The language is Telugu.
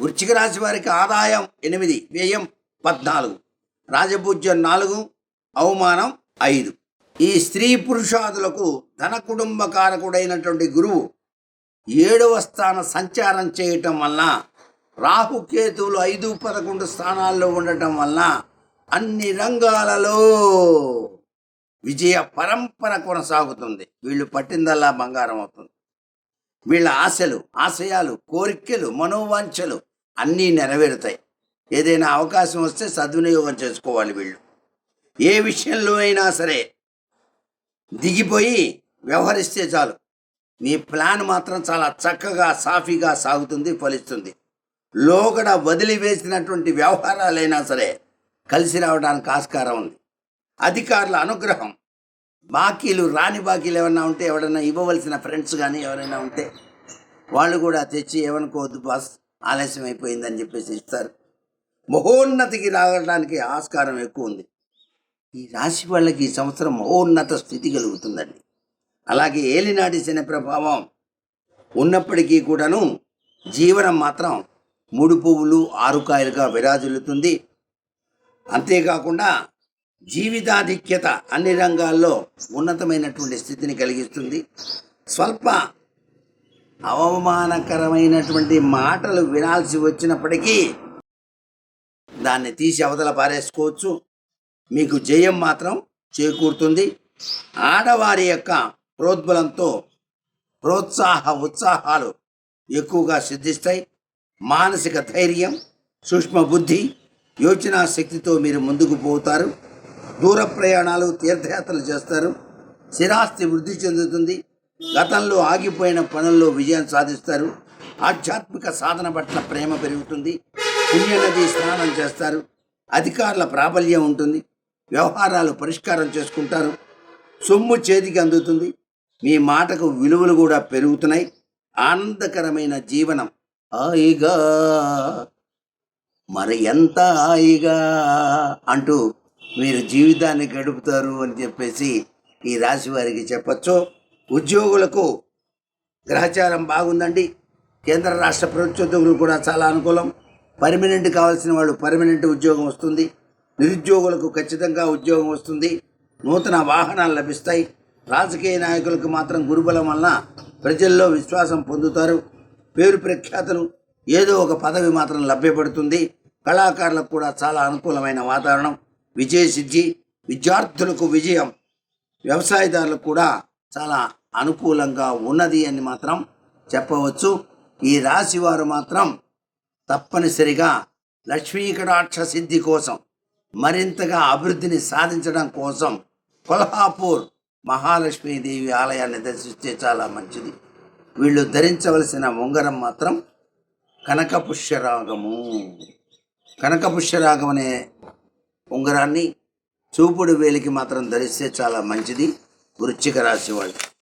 వృశ్చిక రాశి వారికి ఆదాయం ఎనిమిది వ్యయం పద్నాలుగు రాజపూజ్యం నాలుగు అవమానం ఐదు. ఈ స్త్రీ పురుషాదులకు ధన కుటుంబ కారకుడైనటువంటి గురువు ఏడవ స్థాన సంచారం చేయటం వల్ల రాహుకేతువులు ఐదు పదకొండు స్థానాల్లో ఉండటం వల్ల అన్ని రంగాలలో విజయ పరంపర కొనసాగుతుంది. వీళ్ళు పట్టిందల్లా బంగారం అవుతుంది. వీళ్ళ ఆశలు ఆశయాలు కోరికలు మనోవాంఛలు అన్నీ నెరవేరుతాయి. ఏదైనా అవకాశం వస్తే సద్వినియోగం చేసుకోవాలి వీళ్ళు. ఏ విషయంలో అయినా సరే దిగిపోయి వ్యవహరిస్తే చాలు. మీ ప్లాన్ మాత్రం చాలా చక్కగా సాఫీగా సాగుతుంది ఫలిస్తుంది. లోగడ వదిలివేసినటువంటి వ్యవహారాలైనా సరే కలిసి రావడానికి ఆస్కారం ఉంది. అధికారుల అనుగ్రహం బాకీలు రాని బాకీలు ఏమన్నా ఉంటే ఎవరైనా ఇవ్వవలసిన ఫ్రెండ్స్ కానీ ఎవరైనా ఉంటే వాళ్ళు కూడా తెచ్చి ఏమనుకోవద్దు బాస్ ఆలస్యం అయిపోయిందని చెప్పేసి ఇస్తారు. మహోన్నతికి రావడానికి ఆస్కారం ఎక్కువ ఉంది. ఈ రాశి వాళ్ళకి ఈ సంవత్సరం మహోన్నత స్థితి కలుగుతుందండి. అలాగే ఏలినాటి శని ప్రభావం ఉన్నప్పటికీ కూడాను జీవనం మాత్రం మూడు పువ్వులు ఆరు కాయలుగా విరాజిల్లుతుంది. అంతేకాకుండా జీవితాధిక్యత అన్ని రంగాల్లో ఉన్నతమైనటువంటి స్థితిని కలిగిస్తుంది. స్వల్ప అవమానకరమైనటువంటి మాటలు వినాల్సి వచ్చినప్పటికీ దాన్ని తీసి అవతల పారేసుకోవచ్చు. మీకు జయం మాత్రం చేకూరుతుంది. ఆడవారి యొక్క ప్రోద్బలంతో ప్రోత్సాహ ఉత్సాహాలు ఎక్కువగా సిద్ధిస్తాయి. మానసిక ధైర్యం సూక్ష్మ బుద్ధి యోచనా శక్తితో మీరు ముందుకు పోతారు. దూర ప్రయాణాలు తీర్థయాత్రలు చేస్తారు. స్థిరాస్తి వృద్ధి చెందుతుంది. గతంలో ఆగిపోయిన పనుల్లో విజయం సాధిస్తారు. ఆధ్యాత్మిక సాధన పట్ల ప్రేమ పెరుగుతుంది. పుణ్యనది స్నానం చేస్తారు. అధికారుల ప్రాబల్యం ఉంటుంది. వ్యవహారాలు పరిష్కారం చేసుకుంటారు. సొమ్ము చేతికి అందుతుంది. మీ మాటకు విలువలు కూడా పెరుగుతున్నాయి. ఆనందకరమైన జీవనం. హాయిగా. మరి ఎంత హాయిగా అంటూ మీరు జీవితాన్ని గడుపుతారు అని చెప్పేసి ఈ రాశి వారికి చెప్పచ్చు. ఉద్యోగులకు గ్రహచారం బాగుందండి. కేంద్ర రాష్ట్ర ప్రభుత్వోద్యోగులు కూడా చాలా అనుకూలం. పర్మనెంట్ కావాల్సిన వాళ్ళు పర్మనెంట్ ఉద్యోగం వస్తుంది. నిరుద్యోగులకు ఖచ్చితంగా ఉద్యోగం వస్తుంది. నూతన వాహనాలు లభిస్తాయి. రాజకీయ నాయకులకు మాత్రం గురుబలం వలన ప్రజల్లో విశ్వాసం పొందుతారు. పేరు ప్రఖ్యాతలు ఏదో ఒక పదవి మాత్రం లభ్యపడుతుంది. కళాకారులకు కూడా చాలా అనుకూలమైన వాతావరణం. విజయ సిద్ధి విద్యార్థులకు విజయం వ్యవసాయదారులకు కూడా చాలా అనుకూలంగా ఉన్నది అని మాత్రం చెప్పవచ్చు. ఈ రాశి వారు మాత్రం తప్పనిసరిగా లక్ష్మీకటాక్ష సిద్ధి కోసం మరింతగా అభివృద్ధిని సాధించడం కోసం కొల్హాపూర్ మహాలక్ష్మీదేవి ఆలయాన్ని దర్శిస్తే చాలా మంచిది. వీళ్ళు ధరించవలసిన ఉంగరం మాత్రం కనకపుష్యరాగము. కనకపుష్యరాగం అనే ఉంగరాన్ని చూపుడు వేలికి మాత్రం ధరిస్తే చాలా మంచిది. వృశ్చిక రాశి వాళ్ళు.